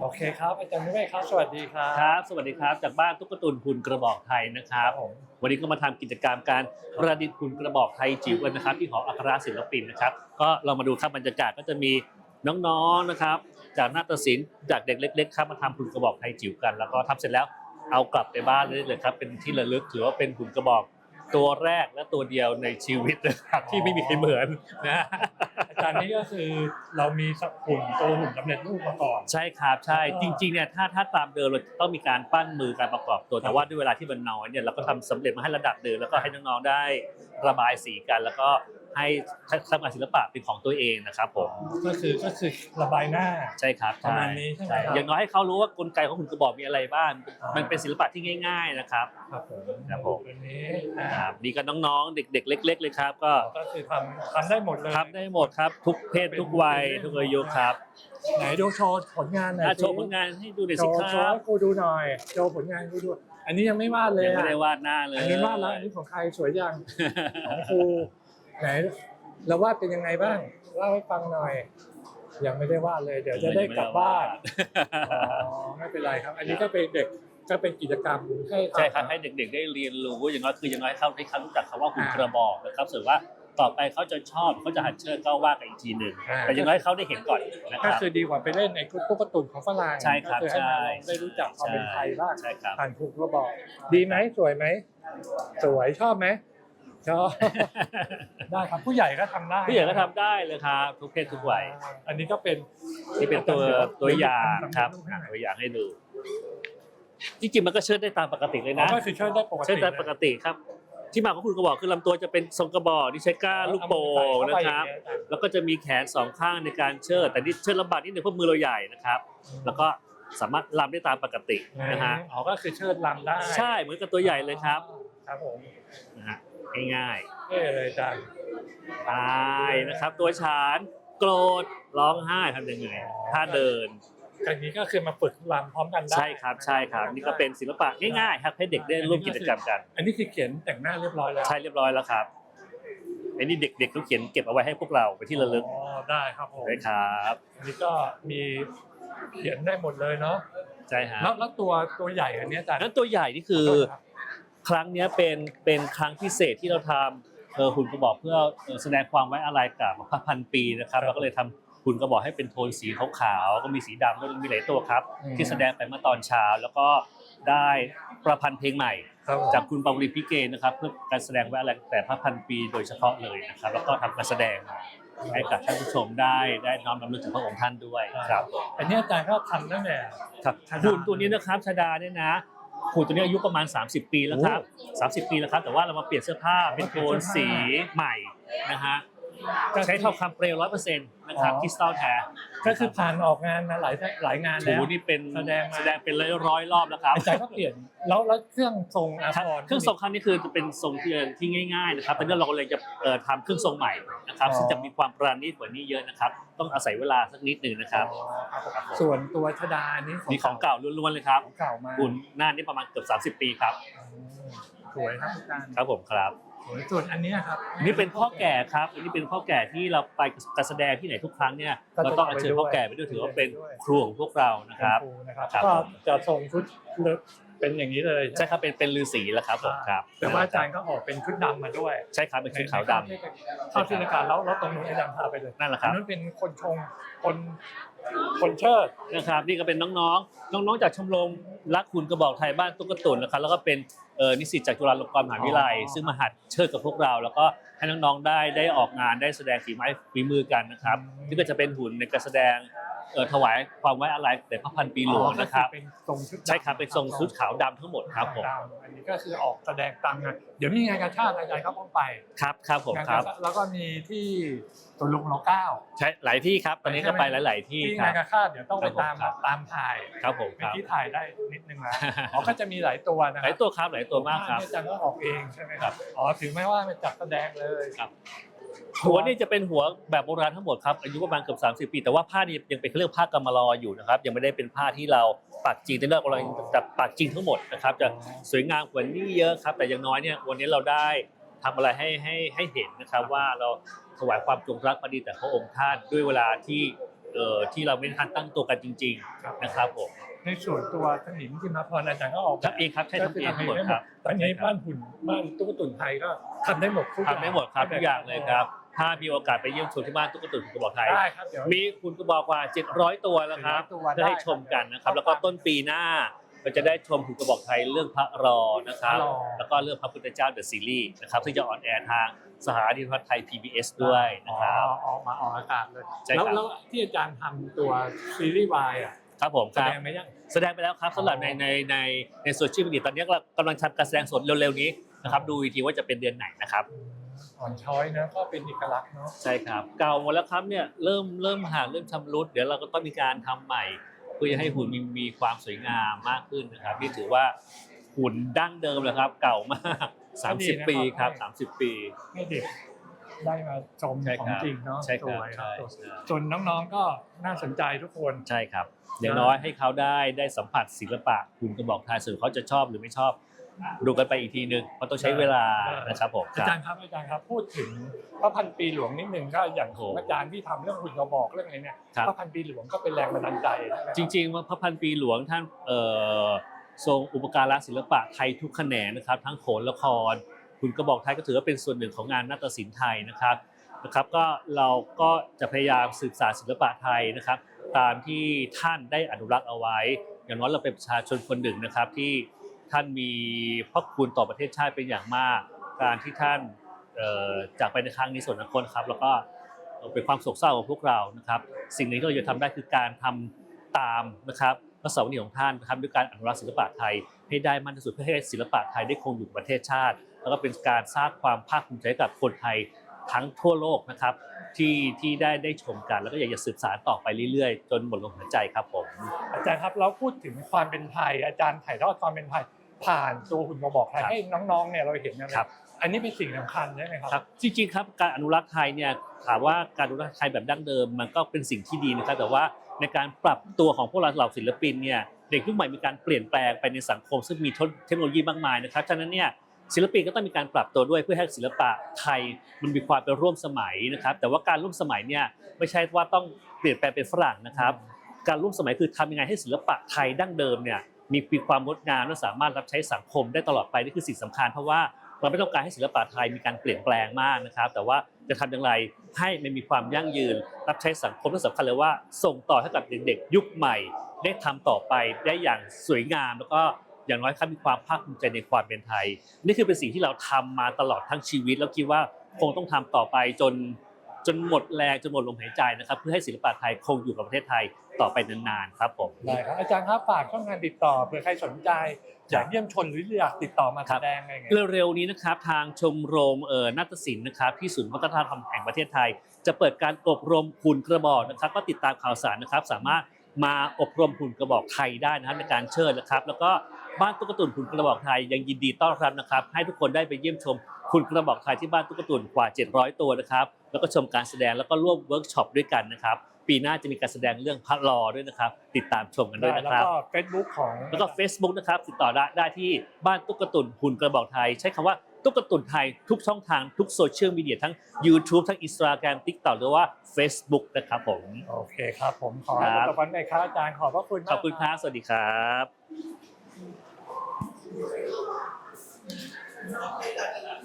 โอเคครับอาจารย์นิเวศครับ สวัสดีครับ ครับ สวัสดีครับ จากบ้านตุ๊กตุนหุ่นกระบอกไทยนะครับผมวันนี้ก็มาทำกิจกรรมการประดิษฐ์หุ่นกระบอกไทยจิ๋วกันนะครับ ที่หออัครศิลปินนะครับ ก็เรามาดูครับบรรยากาศก็จะมีน้องๆนะครับ จากนาฏศิลป์จากเด็กเล็ก ๆ ครับมาทำหุ่นกระบอกไทยจิ๋วกัน แล้วก็ทำเสร็จแล้วเอากลับไปบ้านได้เลยครับ เป็นที่ระลึกถือว่าเป็นหุ่นกระบอกตัวแรกและตัวเดียวในชีวิตนะครับที่ไม่มีใครเหมือนนะอา จารนี้ก็คือเรามีสักหุ่นตัวหุ่นสำเร็จรูปมาก่อน ใช่ครับใช่จริงๆเนี่ยถ้าถ้าตามเดิมเราต้องมีการปั้นมือการประกอบตัวแต่ว่าด้วยเวลาที่มันน้อยเนี่ยเราก็ทำสำเร็จมาให้ระดับเดิมแล้วก็ให้น้องๆได้ระบายสีกัน แล้วก็ ให้ทำงานศิลปะเป็นของตัวเองนะครับผมก็คือก็คือระบายหน้า ใช่ครับประมาณนี้ใช่ไหมครับ อย่างน้อยให้เขารู้ว่ากลไกของหุ่นกระบอกมีอะไรบ้างอ่ามัมันเป็นศิลปะที่ง่าย ๆนะครับ ครับผมครับผมอันนี้ครับนี่ก็น้องๆ เด็ก ๆ เล็ก ๆ เลยครับ ก็ก็คือทำทำได้หมดเลยทำได้หมดครับ ทุกเพศทุกวัยทุกอายุครับไหนดูโชว์ผลงานหน่อยอะสิโชว์ผลงานให้ดูหน่อยโชสิว์คโชว์รับให้กูดูหน่อยโชว์ผลงานให้กูดูอันนี้ยังไม่วาดเลยยังไม่อะได้วาดหน้าเลยอันนี้วาดแล้วอันนี้ของใครสวยยังของครู ไหนแล้ววาดเป็นยังไงบ้างเล่าให้ฟังหน่อย ยังไม่ได้วาดเลย เดี๋ยวจะได้กลับบ้านอ๋อไม่เป็นไรครับ อันนี้ก็เป็นเด็กก็เป็นกิจกรรมให้ทำใช่ครับให้เด็กๆ ได้เรียนรู้อย่างน้อยคืออย่างน้อยเขาได้เขารู้จักคำว่าหุ่นกระบอกนะครับส่วนว่าต่อไปเขาจะชอบเขาจะหัดเชิดก็ว่ากันอีกทีหนึ่งอ่าแต่อย่างน้อยเขาได้เห็นก่อนนะคก็รับ คือดีกว่าไปเล่นในตุ๊กตุนของฝรั่งใช่ครับก็อให้ใช่น้องได้รู้จักความเป็นไทยบ้างใช่ครับ ผ่านครูก็บอก ดีไหมสวยไหม สวยชอบไหมชอบ ได้ครับผู้ใหญ่ก็ทำได้ผู้ใหญ่ก็ทำได้เลยครับทุกเพศทุกวัยอันนี้ก็เป็นที่เป็นตัวตัวอย่างครับทำให้ดูตัวอย่างให้ดูจริงๆมันก็เชิดได้ตามปกติเลยอ๋อนะก็คือเชิดได้ปกติเชิดได้ปกติครับ ที่มาของหุ่นกระบอกคือลำตัวจะเป็นทรงกระบอกที่ใช้ก้านลูกโป่งนะครับ แล้วก็จะมีแขนสองข้างในการเชิดแต่นี่เชิดลำบากนิดนึงเพราะมือเราใหญ่นะครับ แล้วก็สามารถลำได้ตามปกตินะฮะอ๋อก็คือเชิดลำได้ใช่เหมือนกับตัวใหญ่เลยครับครับผมนะฮะง่ายเท่เลยจังๆ ตายนะครับ ตัวฉานโกรธร้องไห้ทำยังไงท่าเดินอันนี้ก็คือมาฝึกลำพร้อมกันได้ใช่ครับใช่ครับ นี่ก็เป็นศิลปะง่ายๆครับให้เด็กได้ร่วมกิจกรรมกัน อันนี้คือเขียนแต่งหน้าเรียบร้อยแล้วใช่เรียบร้อยแล้วครับไอ้นี่เด็กๆเขาเขียนเก็บเอาไว้ให้พวกเราไปที่ระลึกอ๋อได้ครับผมได้ครับอันนี้ก็มีเขียนได้หมดเลยเนาะใช่ฮะแล้วแล้วตัวตัวใหญ่อันเนี้ยอาจารย์นั้นตัวใหญ่นี่คือขโทษครับครั้งเนี้ยเป็นเป็นครั้งพิเศษที่เราทำ เออหุ่นกระบอกเพื่อเอ่อแสดงความไว้อาลัยกับพระพันปีนะครับเราก็เลยทำหุ่นกระบอกให้เป็นโทนสีขาวๆก็มีสีดำด้วยมีหลายตัวครับ ที่แสดงไปเมื่อตอนเช้าแล้วก็ได้ประพันธ์เพลงใหม่ครับผมจากคุณปาวลีพิเกนะครับ เพื่อการแสดงไว้อะไรแต่พระพันปีโดยเฉพาะเลยนะครับ แล้วก็ทำการแสดงให้กับท่านผู้ชมได้ได้น้อมรำลึกถึงพระองค์ท่านด้วยครับอันนี้อาจารย์ก็ทำตั้งแต่ครับชาดาหุ่นตัวนี้นะครับชาดาเนี่ยนะ หุ่นตัวนี้อายุประมาณ 30 ปีแล้วครับ 30 ปีแล้วครับ แต่ว่าเรามาเปลี่ยนเสื้อผ้าเป็นโทนสีใหม่นะฮะ ใช้ทองคำเปลวร้อยเปอร์เซ็นต์นะครับคริสตัลแท้ก็คือผ่านออกงานมาหลายหลายงานถูแล้ว นี่เป็นแสดงมา แสดงเป็นร้อยๆรอบแล้วครับอาจารย์ก็เปลี่ยนแล้วแล้วเครื่องทรงอาครับภรณ์ เครื่องทรงครั้งนี้คือจะเป็นทรงที่ที่ง่ายๆนะครับแต่เนี่ยเราเลยจะเอ่อทำเครื่องทรงใหม่นะครับซึ่งจะมีความประณีตกว่านี้เยอะนะครับ ต้องอาศัยเวลาสักนิดหนึ่งนะครับอ๋อครับผมส่วนตัวชดาอันนี้นี่ของเก่าล้วนๆเลยครับของเก่ามาหุ่นหน้านี่ประมาณเกือบ 30 ปีครับอืมสวยครับอาจารย์ครับผมครับ สวยส่วนอันเนี้ยครับอันนี่เป็นพ่อแก่ครับ อันนี้เป็นพ่อแก่ที่เราไปการแสดงที่ไหนทุกครั้งเนี่ยก็เราต้องต้องอัญเชิญพ่อแก่ไปด้วยถือว่าเป็นไปด้วยครูของพวกเรานะครับ เป็นครูนะครับครับ ก็จะทรงชุดเลิฟเป็นอย่างนี้เลยใช่ครับเป็นเป็นฤาษีแล้วครับผมครับแต่ว่าอาจารย์ก็ออกเป็นชุดดำมาด้วยใช่ครับเป็นชุดขาวดำเข้าที่รายการแล้วแล้วตรงนู้นอาจารย์พาไปเลยนั่นแหละคอันรับนู้นเป็นคนชงคน คนเชิดนะครับ นี่ก็เป็นน้องๆ น้องๆ จากชมรมรักคุณกระบอกไทยบ้านตุ๊กตุนนะครับแล้วก็เป็นเอ่อนิสิตจากจุฬาลงกรณ์มหาวิทยาลัยอ๋อซึ่งมาหัดเชิดกับพวกเรา แล้วก็ให้น้องๆได้ได้ออกงานได้แสดงฝีไม้ฝีมือกันนะครับนี่ก็จะเป็นหุ่นในการแสดง เอ่อถวายความไว้อาลัยแด่พระพันปีหลวงนะครับเป็นทรงชุดดำใช่ครับเป็นทรงชุดขาวดำทั้งหมดครับผมดำอันนี้ก็คือออกแสดงตามงานเดี๋ยวมีงานกาชาติอาจารย์ก็ต้องไปครับครับผมงานครักาบชาติแล้วก็มีที่ตุลุงรเก้า ใช่หลายที่ครับตอนนี้ก็ไปหลาย ๆ ที่ที่ครังาบ นกาชาติเดี๋ยวต้องไปตามครับตามถ่ายครับผมเป็คนรับ ที่ถ่ายได้นิดนึงนะอ๋อก็จะมีหลายตัวนะหลายตัวครับหลายตัวมากครับ อาจารย์ก็ออกเองใช่ไหมครับอ๋อถึงแม้ว่ามันจัดแสดงเลยครับ หัวนี่จะเป็นหัวแบบโบราณทั้งหมดครับอายุประมาณเกือบ30 ปีแต่ว่าผ้านี่ยังเป็นเรื่องผ้ากำมะลออยู่นะครับยังไม่ได้เป็นผ้าที่เราปักจริงแต่เรากำลังจะปักจริงทั้งหมดนะครับจะสวยงามกว่านี้เยอะครับ แต่อย่างน้อยเนี่ยวันนี้เราได้ทำอะไรให้ให้ให้เห็นนะครับว่าเราถวายความจงรักภักดีแต่พระองค์ท่านด้วยเวลาที่ เอ่อที่เราไม่ทันตั้งตัวกันจริงครับๆนะครับผมในส่วนตัวสนิมที่มาพรอาจารย์ก็ออกแบบทำเองครับใช้ทำเองทั้งหมดครับตอนนี้บ้านหุ่นบ้านตุ๊กตุนไทยก็ทำได้หมดทุกอย่างทำได้หมดครับทุกอย่างเลยครับถ้ามีโอกาสไปเยี่ยมชมที่บ้านตุ๊กตุนกระบอกไทยได้ครับเดี๋ยวมีคุณกระบอกกว่า 700 ตัวแล้วครับ700ตัวเพื่อให้ชมกันนะครับ แล้วก็ต้นปีหน้า เราจะได้ชมคุณกระบอกไทยเรื่องพระรอนะครับพระรอแล้วก็เรื่องพระพุทธเจ้าเดอะซีรีส์นะครับซึ่งจะออนแอร์ทางสถานีโทรทัศน์ไทย PBS ด้วยนะครับอ๋อออกมาออกอากาศเลยใช่แล้วครับแล้วที่อาจารย์ทำตัวซีรีส์วายอะครับผมแสครับ ดงไหมยัง แสดงไปแล้วครับสำหรับในในในในโซเชียลมีเดียตอนนี้เรากำลังทำการแสดงสดเร็วๆนี้นะครับดูอีกทีว่าจะเป็นเดือนไหนนะครับ อ่อนช้อยนะก็เป็นเอกลักษณ์เนาะใช่ครับ เก่าหมดแล้วครับเนี่ยเริ่มเริ่มห่างเริ่มชำรุด เดี๋ยวเราก็ต้องมีการทำใหม่ เพื่อจะให้หุ่นมีมีความสวยงามมากขึ้นนะครับนี่ถือว่าหุ่นดั้งเดิมแล้วครับ เก่ามาก 30 ปีครับ 30 ปีให้เด็กได้มาชมใช่ขอคงรับจริงเนาะใช่คสรับวยครัใช่บใช่ส่วนน้องๆก็น่าสนใจทุกคน ใช่ครับอย่างน้อยให้เขาได้ได้สัมผัสศิลปะหุ่นกระบอกทายส่วนเขาจะชอบหรือไม่ชอบ ดูกันไปอีกทีนึงเพราะต้องใช้เวลานะครับผมคอารับจารย์ครับอาจารย์ครับพูดถึงพระพันปีหลวงนิดนึงก็อย่างโอ้อาจารย์ที่ทำเรื่องหุ่นกระบอกเรื่องอะไรเนี่ยครับพระพันปีหลวงก็เป็นแรงบันดาลใจใช่ไหมคบจริงๆว่าพระพันปีหลวงท่านเอ่อทรงอุปการะศิลปะไทยทุกแขนงนะครับ ทั้งโขนละครคุณกระบอกไทยก็ถือว่าเป็นส่วนหนึ่งของงานนาฏศิลป์ไทยนะครับนะครับก็เราก็จะพยายามสืบสานศิลปะไทยนะครับ ตามที่ท่านได้อนุรักษ์เอาไว้ อย่างน้อยเราเป็นประชาชนคนหนึ่งนะครับที่ ท่านมีพระคุณต่อประเทศชาติเป็นอย่างมาก การที่ท่านจากไปในครั้งนี้ส่วนอนาคตครับ แล้วก็เป็นความโศกเศร้าของพวกเรานะครับ สิ่งนี้ที่เราจะทำได้คือการทำตามนะครับพระสวนีของท่านนะครับด้วยการอนุรักษ์ศิลปะไทย ให้ได้มากที่สุดเพื่อให้ศิลปะไทยได้คงอยู่ประเทศชาติ แล้วก็เป็นการสร้างความภาคภูมิใจกับคนไทยทั้งทั่วโลกนะครับที่ที่ได้ได้ชมกันแล้วก็อยากจะสืบสานต่อไปเรื่อยๆ จนหมดลมหายใจครับผมอาจารย์ครับเราพูดถึงความเป็นไทย อาจารย์ถ่ายทอดความเป็นไทย ผ่านตัวหุ่นกระบอกไทยครับให้น้องๆเนี่ยเราเห็นนะครับอันนี้เป็นสิ่งสำคัญใช่ไหมครับครับ จริงๆครับการอนุรักษ์ไทยเนี่ยถามว่าการอนุรักษ์ไทยแบบดั้งเดิม มันก็เป็นสิ่งที่ดีนะครับแต่ว่าในการปรับตัวของพวกเราเหล่าศิลปินเนี่ยเด็กยุคใหม่มีการเปลี่ยนแปลงไปในสังคม ซึ่งมีเทคโนโลยีมากมายนะครับฉะนั้นเนี่ยศิลปินก็ต้องมีการปรับตัวด้วยเพื่อให้ศิลปะไทยมันมีความเป็นร่วมสมัยนะครับ แต่ว่าการร่วมสมัยเนี่ยไม่ใช่ว่าต้องเปลี่ยนแปลงเป็นฝรั่งนะครับ การร่วมสมัยคือทำยังไงให้ศิลปะไทยดั้งเดิมเนี่ย มีมีความงดงามและสามารถรับใช้สังคมได้ตลอดไปนี่คือสิ่งสำคัญเพราะว่าเราไม่ต้องการให้ศิลปะไทยมีการเปลี่ยนแปลงมากนะครับ แต่ว่าจะทำอย่างไรให้มันมีความยั่งยืน รับใช้สังคมและสำคัญเลยว่า ส่งต่อให้กับเด็กๆยุคใหม่ ได้ทำต่อไปได้อย่างสวยงามแล้วก็อย่างน้อยครับมีความภาคภูมิใจในความเป็นไทย นี่คือเป็นสิ่งที่เราทำมาตลอดทั้งชีวิต แล้วคิดว่าคงต้องทำต่อไปจน จนหมดแรงจนหมดลมหายใจนะครับเพื่อให้ศิลปะไทยคงอยู่กับประเทศไทยต่อไปนานๆครับผม ได้ครับอาจารย์ครับฝากช่องทางติดต่อเผื่อใครสนใจอยากเยี่ยมชมหรืออยากติดต่อมาครัแสบดงอะไรอย่างเงี้ยเร็วๆนี้นะครับทางชมรมเอ่อนาฏศิลป์นะครับที่ศูนย์วัฒนธรรมแห่งประเทศไทย จะเปิดการอบรมหุ่นกระบอกนะครับ ก็ติดตามข่าวสารนะครับ สามารถมาอบรมหุ่นกระบอกไทยได้นะครับในการเชิญนะครับ แล้วก็บ้านตุ๊กตุนหุ่นกระบอกไทยยังยินดีต้อนรับนะครับ ให้ทุกคนได้ไปเยี่ยมชม หุ่นกระบอกไทยที่บ้านตุ๊กตุนกว่า 700 ตัวนะครับ แล้วก็ชมการแสดงแล้วก็ร่วมเวิร์กช็อปด้วยกันนะครับ ปีหน้าจะมีการแสดงเรื่องพระลอด้วยนะครับ ติดตามชมกันด้วยได้นะแล้วครับก็เฟซบุ๊กของแล้วก็ Facebook นะครับติดต่อได้ได้ที่บ้านตุ๊กตุนหุ่นกระบอกไทย ใช้คำว่าตุ๊กตุนไทยทุกช่องทางทุกโซเชียลมีเดียทั้ง YouTube ทั้ง Instagram TikTok หรือว่า Facebook นะครับผม โอเคครับ ผมขอครับขอบคุณในครับอาจารย์ขอบพระคุณมากขอบคุณครับสวัสดีครับ